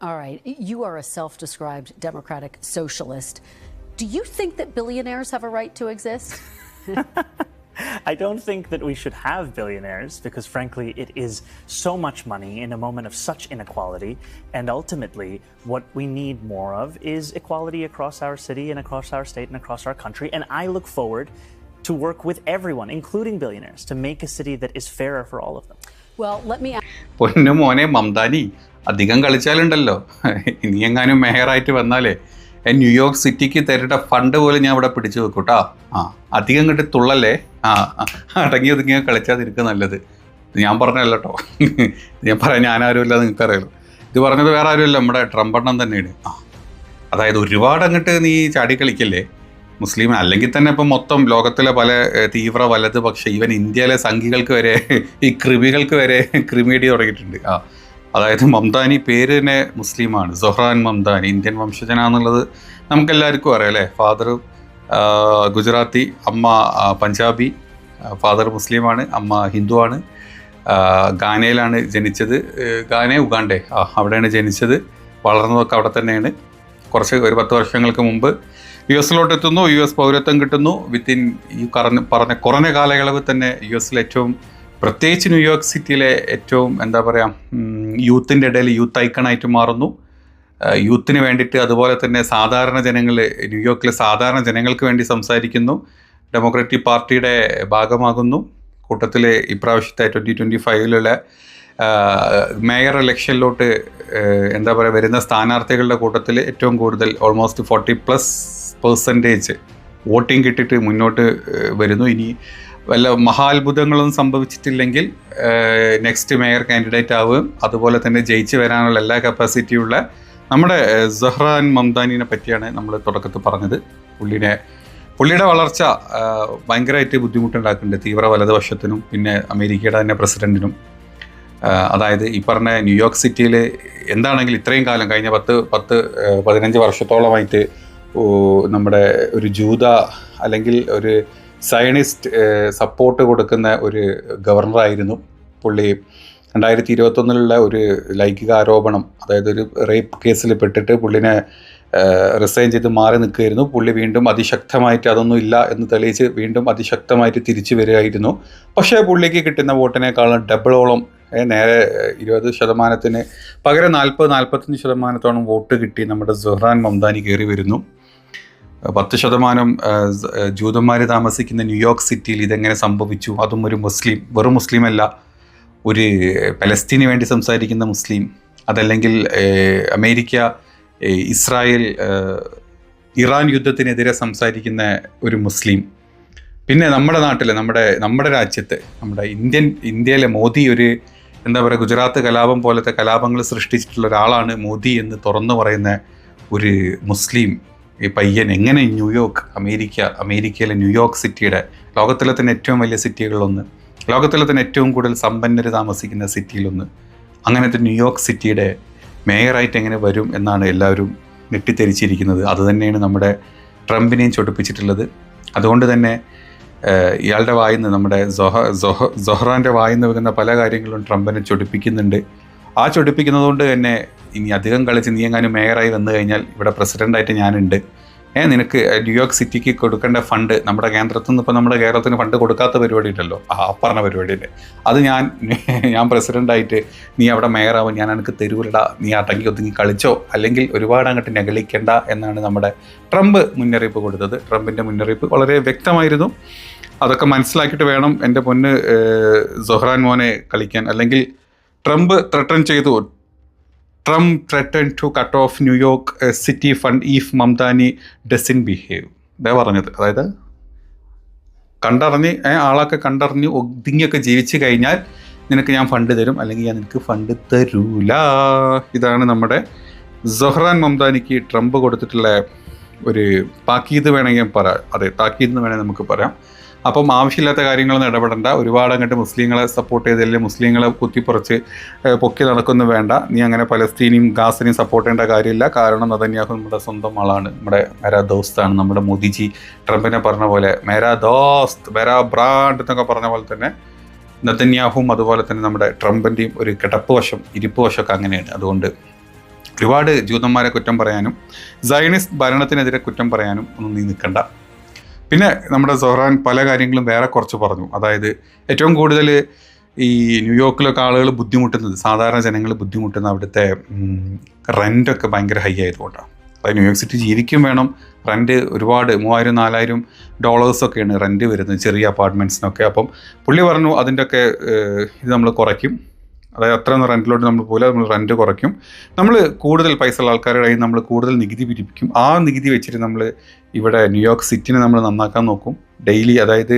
All right. You are a self described democratic socialist. Do you think that billionaires have a right to exist? I don't think that we should have billionaires because, frankly, it is so much money in a moment of such inequality. And ultimately, what we need more of is equality across our city and across our state and across our country. And I look forward to work with everyone, including billionaires, to make a city that is fairer for all of them. Well, let me പൊന്നു മോനെ മംതാനി അധികം കളിച്ചാലുണ്ടല്ലോ. ഇനി എങ്ങാനും മേയറായിട്ട് വന്നാലേ New York സിറ്റിക്ക് തരേണ്ട fund പോലും ഞാൻ ഇവിടെ പിടിച്ചു വെക്കൂട്ടാ ആ അധികം കിട്ടി തുള്ളല്ലേ? ആ അടങ്ങി ഒതുങ്ങി കളിച്ചാതിരിക്കുക നല്ലത്. ഞാൻ പറഞ്ഞല്ലോ കേട്ടോ ഞാൻ പറയാം ഞാനാരുമില്ല നിങ്ങൾക്കറിയാലോ ഇത് പറഞ്ഞത് വേറെ ആരുമില്ല നമ്മുടെ ട്രംപെണ്ണം തന്നെയാണ്. ആ അതായത് ഒരുപാട് അങ്ങോട്ട് നീ ചാടി കളിക്കല്ലേ? മുസ്ലിം അല്ലെങ്കിൽ തന്നെ ഇപ്പം മൊത്തം ലോകത്തിലെ പല തീവ്ര വലത് പക്ഷേ ഈവൻ ഇന്ത്യയിലെ സംഘികൾക്ക് വരെ ഈ കൃമികൾക്ക് വരെ ക്രിമിയടി തുടങ്ങിയിട്ടുണ്ട്. ആ അതായത് മംതാനി പേര് തന്നെ മുസ്ലിമാണ്. സൊഹ്റാൻ മംതാനി ഇന്ത്യൻ വംശജനാന്നുള്ളത് നമുക്കെല്ലാവർക്കും അറിയാം അല്ലേ? ഫാദർ ഗുജറാത്തി അമ്മ പഞ്ചാബി ഫാദർ മുസ്ലിമാണ് അമ്മ ഹിന്ദുവാണ്. ഗാനയിലാണ് ജനിച്ചത്. ഗാനെ ഉഗാണ്ടേ. ആ അവിടെയാണ് ജനിച്ചത്. വളർന്നതൊക്കെ അവിടെ തന്നെയാണ്. കുറച്ച് ഒരു പത്ത് വർഷങ്ങൾക്ക് മുമ്പ് യു എസിലോട്ട് എത്തുന്നു. യു എസ് പൗരത്വം കിട്ടുന്നു. വിത്തിൻ ഈ പറഞ്ഞ പറഞ്ഞ കുറഞ്ഞ കാലയളവിൽ തന്നെ യു എസിൽ ഏറ്റവും പ്രത്യേകിച്ച് ന്യൂയോർക്ക് സിറ്റിയിലെ ഏറ്റവും എന്താ പറയുക യൂത്തിന്റെ ഇടയിൽ യൂത്ത് ഐക്കണായിട്ട് മാറുന്നു. യൂത്തിന് വേണ്ടിയിട്ട് അതുപോലെ തന്നെ സാധാരണ ജനങ്ങൾ ന്യൂയോർക്കിലെ സാധാരണ ജനങ്ങൾക്ക് വേണ്ടി സംസാരിക്കുന്നു. ഡെമോക്രാറ്റിക് പാർട്ടിയുടെ ഭാഗമാകുന്നു. കൂട്ടത്തിൽ ഇപ്രാവശ്യത്തെ ട്വന്റി ട്വന്റി ഫൈവിലുള്ള മേയർ ഇലക്ഷനിലോട്ട് എന്താ പറയുക വരുന്ന സ്ഥാനാർത്ഥികളുടെ കൂട്ടത്തിൽ ഏറ്റവും കൂടുതൽ almost forty plus percentage voting കിട്ടിയിട്ട് മുന്നോട്ട് വരുന്നു. ഇനി വല്ല മഹാത്ഭുതങ്ങളൊന്നും സംഭവിച്ചിട്ടില്ലെങ്കിൽ നെക്സ്റ്റ് മേയർ കാൻഡിഡേറ്റ് ആവുകയും അതുപോലെ തന്നെ ജയിച്ചു വരാനുള്ള എല്ലാ കപ്പാസിറ്റിയുള്ള നമ്മുടെ സഹ്റാൻ മംദാനിനെ പറ്റിയാണ് നമ്മൾ തുടക്കത്തിൽ പറഞ്ഞത്. പുള്ളിനെ പുള്ളിയുടെ വളർച്ച ഭയങ്കരമായിട്ട് ബുദ്ധിമുട്ടുണ്ടാക്കുന്നുണ്ട്. തീവ്ര വലതുപക്ഷത്തിനും പിന്നെ അമേരിക്കയുടെ തന്നെ പ്രസിഡന്റിനും. അതായത് ഈ പറഞ്ഞ ന്യൂയോർക്ക് സിറ്റിയിൽ എന്താണെങ്കിലും ഇത്രയും കാലം കഴിഞ്ഞ പത്ത് പത്ത് പതിനഞ്ച് വർഷത്തോളമായിട്ട് നമ്മുടെ ഒരു ജൂത അല്ലെങ്കിൽ ഒരു സയനിസ്റ്റ് സപ്പോർട്ട് കൊടുക്കുന്ന ഒരു ഗവർണറായിരുന്നു പുള്ളി. രണ്ടായിരത്തി ഇരുപത്തൊന്നിലുള്ള ഒരു ലൈംഗിക ആരോപണം അതായത് ഒരു റേപ്പ് കേസിൽ പെട്ടിട്ട് പുള്ളിനെ റിസൈൻ ചെയ്ത് മാറി നിൽക്കുകയായിരുന്നു. പുള്ളി വീണ്ടും അതിശക്തമായിട്ട് അതൊന്നും ഇല്ല എന്ന് തെളിയിച്ച് വീണ്ടും അതിശക്തമായിട്ട് തിരിച്ചു വരികയായിരുന്നു. പക്ഷേ പുള്ളിക്ക് കിട്ടുന്ന വോട്ടിനേക്കാളും ഡബിളോളം നേരെ ഇരുപത് ശതമാനത്തിന് പകരം നാൽപ്പത് നാൽപ്പത്തഞ്ച് ശതമാനത്തോളം വോട്ട് കിട്ടി നമ്മുടെ സുഹ്റാൻ മംദാനി കയറി വരുന്നു. പത്ത് ശതമാനം ജൂതന്മാർ താമസിക്കുന്ന ന്യൂയോർക്ക് സിറ്റിയിൽ ഇതെങ്ങനെ സംഭവിച്ചു? അതും ഒരു മുസ്ലിം വെറും മുസ്ലിം അല്ല ഒരു പലസ്തീന് വേണ്ടി സംസാരിക്കുന്ന മുസ്ലിം. അതല്ലെങ്കിൽ അമേരിക്ക ഇസ്രായേൽ ഇറാൻ യുദ്ധത്തിനെതിരെ സംസാരിക്കുന്ന ഒരു മുസ്ലിം. പിന്നെ നമ്മുടെ നാട്ടിൽ നമ്മുടെ നമ്മുടെ രാജ്യത്ത് നമ്മുടെ ഇന്ത്യൻ ഇന്ത്യയിലെ മോദി ഒരു എന്താ പറയുക ഗുജറാത്ത് കലാപം പോലത്തെ കലാപങ്ങൾ സൃഷ്ടിച്ചിട്ടുള്ള ഒരാളാണ് മോദി എന്ന് തുറന്നു പറയുന്ന ഒരു മുസ്ലിം. ഈ പയ്യൻ എങ്ങനെ ന്യൂയോർക്ക് അമേരിക്ക അമേരിക്കയിലെ ന്യൂയോർക്ക് സിറ്റിയുടെ ലോകത്തിലെ തന്നെ ഏറ്റവും വലിയ സിറ്റികളിലൊന്ന് ലോകത്തിലെ തന്നെ ഏറ്റവും കൂടുതൽ സമ്പന്നർ താമസിക്കുന്ന സിറ്റിയിലൊന്ന് അങ്ങനത്തെ ന്യൂയോർക്ക് സിറ്റിയുടെ മേയറായിട്ട് എങ്ങനെ വരും എന്നാണ് എല്ലാവരും ഞെട്ടിത്തെരിച്ചിരിക്കുന്നത്. അതുതന്നെയാണ് നമ്മുടെ ട്രംപിനെയും ചൊടിപ്പിച്ചിട്ടുള്ളത്. അതുകൊണ്ട് തന്നെ ഇയാളുടെ വായിന്ന് നമ്മുടെ ജൊഹ ജൊഹ ജൊഹ്റാന്റെ വായിന്ന് വെക്കുന്ന പല കാര്യങ്ങളും ട്രംപിനെ ചൊടിപ്പിക്കുന്നുണ്ട്. ആ ചൊടിപ്പിക്കുന്നതുകൊണ്ട് തന്നെ ഇനി അധികം കളിച്ച് നീ എങ്ങാനും മേയറായി വന്നു കഴിഞ്ഞാൽ ഇവിടെ പ്രസിഡന്റായിട്ട് ഞാനുണ്ട്. ഏ നിനക്ക് ന്യൂയോർക്ക് സിറ്റിക്ക് കൊടുക്കേണ്ട ഫണ്ട് നമ്മുടെ കേന്ദ്രത്തിൽ നിന്ന് ഇപ്പോൾ നമ്മുടെ കേരളത്തിന് ഫണ്ട് കൊടുക്കാത്ത പരിപാടി ഉണ്ടല്ലോ ആ പറഞ്ഞ പരിപാടിയുണ്ട് അത് ഞാൻ ഞാൻ പ്രസിഡന്റായിട്ട് നീ അവിടെ മേയറാവും ഞാൻ എനിക്ക് തരൂലടാ നീ അടങ്ങി ഒതുങ്ങി കളിച്ചോ അല്ലെങ്കിൽ ഒരുപാട് അങ്ങോട്ട് നെഗളിക്കേണ്ട എന്നാണ് നമ്മുടെ ട്രംപ് മുന്നറിയിപ്പ് കൊടുത്തത്. ട്രംപിന്റെ മുന്നറിയിപ്പ് വളരെ വ്യക്തമായിരുന്നു. അതൊക്കെ മനസ്സിലാക്കിയിട്ട് വേണം എന്റെ പൊന്ന് ഏഹ്, സൊഹ്റാൻ മോനെ കളിക്കാൻ. അല്ലെങ്കിൽ ട്രംപ് ത്രട്ടൺ ചെയ്തു Trump threaten to cut off New York city fund if Mamdani doesn't behave ഇതാ പറഞ്ഞത്. അതായത് കണ്ടറിഞ്ഞ് ആളൊക്കെ കണ്ടറിഞ്ഞ് ഒതുങ്ങിയൊക്കെ ജീവിച്ചു കഴിഞ്ഞാൽ നിനക്ക് ഞാൻ ഫണ്ട് തരും. അല്ലെങ്കിൽ ഞാൻ നിനക്ക് ഫണ്ട് തരൂല. ഇതാണ് നമ്മുടെ സൊഹ്റാൻ മംതാനിക്ക് ട്രംപ് കൊടുത്തിട്ടുള്ള ഒരു താക്കീത് വേണമെങ്കിൽ പറയാം. അതെ താക്കീത് വേണമെങ്കിൽ നമുക്ക് പറയാം. അപ്പം ആവശ്യമില്ലാത്ത കാര്യങ്ങളൊന്നും ഇടപെടേണ്ട. ഒരുപാട് അങ്ങോട്ട് മുസ്ലിങ്ങളെ സപ്പോർട്ട് ചെയ്തല്ലേ മുസ്ലിങ്ങളെ കുത്തിപ്പുറച്ച് പൊക്കി നടക്കുന്നു വേണ്ട. നീ അങ്ങനെ പലസ്തീനെയും ഗാസിനെയും സപ്പോർട്ട് ചെയ്യേണ്ട കാര്യമില്ല. കാരണം നതന്യാഹു നമ്മുടെ സ്വന്തം ആളാണ്. നമ്മുടെ മേരാ ദോസ്താണ്. നമ്മുടെ മോദിജി ട്രംപിനെ പറഞ്ഞ പോലെ മേരാ ദോസ്ത് മേരാ ബ്രാൻഡ് എന്നൊക്കെ പറഞ്ഞ പോലെ തന്നെ നതന്യാഹും അതുപോലെ തന്നെ നമ്മുടെ ട്രംപിന്റെയും ഒരു കിടപ്പ് വശം ഇരിപ്പ് വശമൊക്കെ അങ്ങനെയാണ്. അതുകൊണ്ട് ഒരുപാട് ജൂതന്മാരെ കുറ്റം പറയാനും സയനിസ്റ്റ് ഭരണത്തിനെതിരെ കുറ്റം പറയാനും ഒന്നും നീ നിൽക്കണ്ട. പിന്നെ നമ്മുടെ സൊഹ്റാൻ പല കാര്യങ്ങളും വേറെ കുറച്ച് പറഞ്ഞു. അതായത് ഏറ്റവും കൂടുതൽ ഈ ന്യൂയോർക്കിലൊക്കെ ആളുകൾ ബുദ്ധിമുട്ടുന്നത് സാധാരണ ജനങ്ങൾ ബുദ്ധിമുട്ടുന്ന അവിടുത്തെ റെന്റൊക്കെ ഭയങ്കര ഹൈ ആയതുകൊണ്ടാണ്. അതായത് ന്യൂയോർക്ക് സിറ്റി ജീവിക്കും വേണം റെന്റ് ഒരുപാട് മൂവായിരം നാലായിരം ഡോളേഴ്സൊക്കെയാണ് റെന്റ് വരുന്നത് ചെറിയ അപ്പാർട്ട്മെന്റ്സിനൊക്കെ അപ്പം പുള്ളി പറഞ്ഞു അതിന്റെയൊക്കെ ഇത് നമ്മൾ കുറയ്ക്കും. അതായത് അത്ര റെന്റിലോട്ട് നമ്മൾ പോലെ നമ്മൾ റെന്റ് കുറയ്ക്കും. നമ്മൾ കൂടുതൽ പൈസ ഉള്ള ആൾക്കാരുടെ കയ്യിൽ നമ്മൾ കൂടുതൽ നികുതി പിരിപ്പിക്കും. ആ നികുതി വെച്ചിട്ട് നമ്മൾ ഇവിടെ ന്യൂയോർക്ക് സിറ്റിനെ നമ്മൾ നന്നാക്കാൻ നോക്കും. ഡെയിലി അതായത്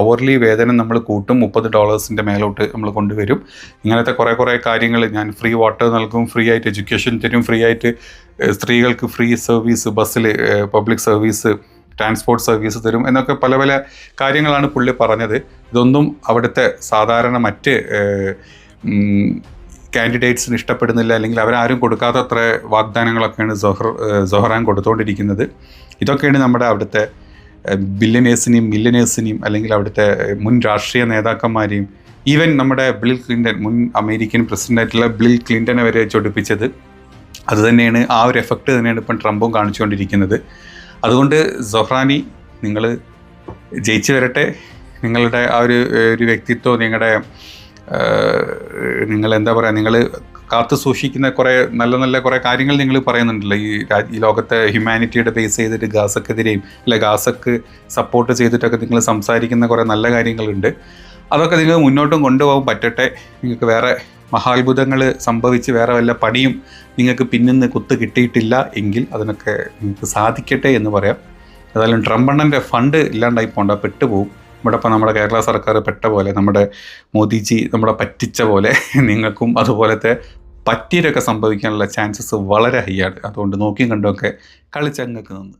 അവർലി വേതനം നമ്മൾ കൂട്ടും. മുപ്പത് ഡോളേഴ്സിന്റെ മേലോട്ട് നമ്മൾ കൊണ്ടുവരും. ഇങ്ങനത്തെ കുറേ കുറേ കാര്യങ്ങൾ ഞാൻ ഫ്രീ വാട്ടർ നൽകും ഫ്രീ ആയിട്ട് എഡ്യൂക്കേഷൻ തരും ഫ്രീ ആയിട്ട് സ്ത്രീകൾക്ക് ഫ്രീ സർവീസ് ബസ്സിൽ പബ്ലിക് സർവീസ് ട്രാൻസ്പോർട്ട് സർവീസ് തരും. എന്നൊക്കെ പല പല കാര്യങ്ങളാണ് പുള്ളി പറഞ്ഞത്. ഇതൊന്നും അവിടുത്തെ സാധാരണ മറ്റ് കാൻഡിഡേറ്റ്സിന് ഇഷ്ടപ്പെടുന്നില്ല അല്ലെങ്കിൽ അവരാരും കൊടുക്കാത്ത അത്ര വാഗ്ദാനങ്ങളൊക്കെയാണ് ജൊഹർ സൊഹറാൻ കൊടുത്തുകൊണ്ടിരിക്കുന്നത് ഇതൊക്കെയാണ് നമ്മുടെ അവിടുത്തെ ബില്യനേഴ്സിനെയും മില്യനേഴ്സിനെയും അല്ലെങ്കിൽ അവിടുത്തെ മുൻ രാഷ്ട്രീയ നേതാക്കന്മാരെയും ഈവൻ നമ്മുടെ ബിൽ ക്ലിന്റൺ മുൻ അമേരിക്കൻ പ്രസിഡന്റായിട്ടുള്ള ബിൽ ക്ലിന്റനെ വരെ ചൊടിപ്പിച്ചത്. അതുതന്നെയാണ് ആ ഒരു എഫക്റ്റ് തന്നെയാണ് ഇപ്പം ട്രംപും കാണിച്ചുകൊണ്ടിരിക്കുന്നത്. അതുകൊണ്ട് സൊഹ്റാനി നിങ്ങൾ ജയിച്ചു വരട്ടെ. നിങ്ങളുടെ ആ ഒരു ഒരു വ്യക്തിത്വം നിങ്ങളുടെ നിങ്ങൾ എന്താ പറയുക നിങ്ങൾ കാത്തു സൂക്ഷിക്കുന്ന കുറേ നല്ല നല്ല കുറേ കാര്യങ്ങൾ നിങ്ങൾ പറയുന്നുണ്ടല്ലോ. ഈ ഈ ലോകത്തെ ഹ്യൂമാനിറ്റിയുടെ ബേസ് ചെയ്തിട്ട് ഗാസക്കെതിരെയും അല്ലെ ഗാസക്ക് സപ്പോർട്ട് ചെയ്തിട്ടൊക്കെ നിങ്ങൾ സംസാരിക്കുന്ന കുറേ നല്ല കാര്യങ്ങളുണ്ട്. അതൊക്കെ നിങ്ങൾ മുന്നോട്ടും കൊണ്ടുപോകാൻ പറ്റട്ടെ. നിങ്ങൾക്ക് വേറെ മഹാത്ഭുതങ്ങൾ സംഭവിച്ച് വേറെ വല്ല പണിയും നിങ്ങൾക്ക് പിന്നിന്ന് കുത്ത് കിട്ടിയിട്ടില്ല എങ്കിൽ അതിനൊക്കെ നിങ്ങൾക്ക് സാധിക്കട്ടെ എന്ന് പറയാം. ഏതായാലും ട്രംപണ്ണന്റെ ഫണ്ട് ഇല്ലാണ്ടായി പോകണ്ട പെട്ടുപോകും ഇവിടെ ഇപ്പോൾ നമ്മുടെ കേരള സർക്കാർ പെട്ട പോലെ നമ്മുടെ മോദിജി നമ്മളെ പറ്റിച്ച പോലെ നിങ്ങൾക്കും അതുപോലത്തെ പറ്റിയൊക്കെ സംഭവിക്കാനുള്ള ചാൻസസ് വളരെ ഹൈ ആണ്. അതുകൊണ്ട് നോക്കിയും കണ്ടുമൊക്കെ കളിച്ചങ്ങൾക്ക് നിന്ന്.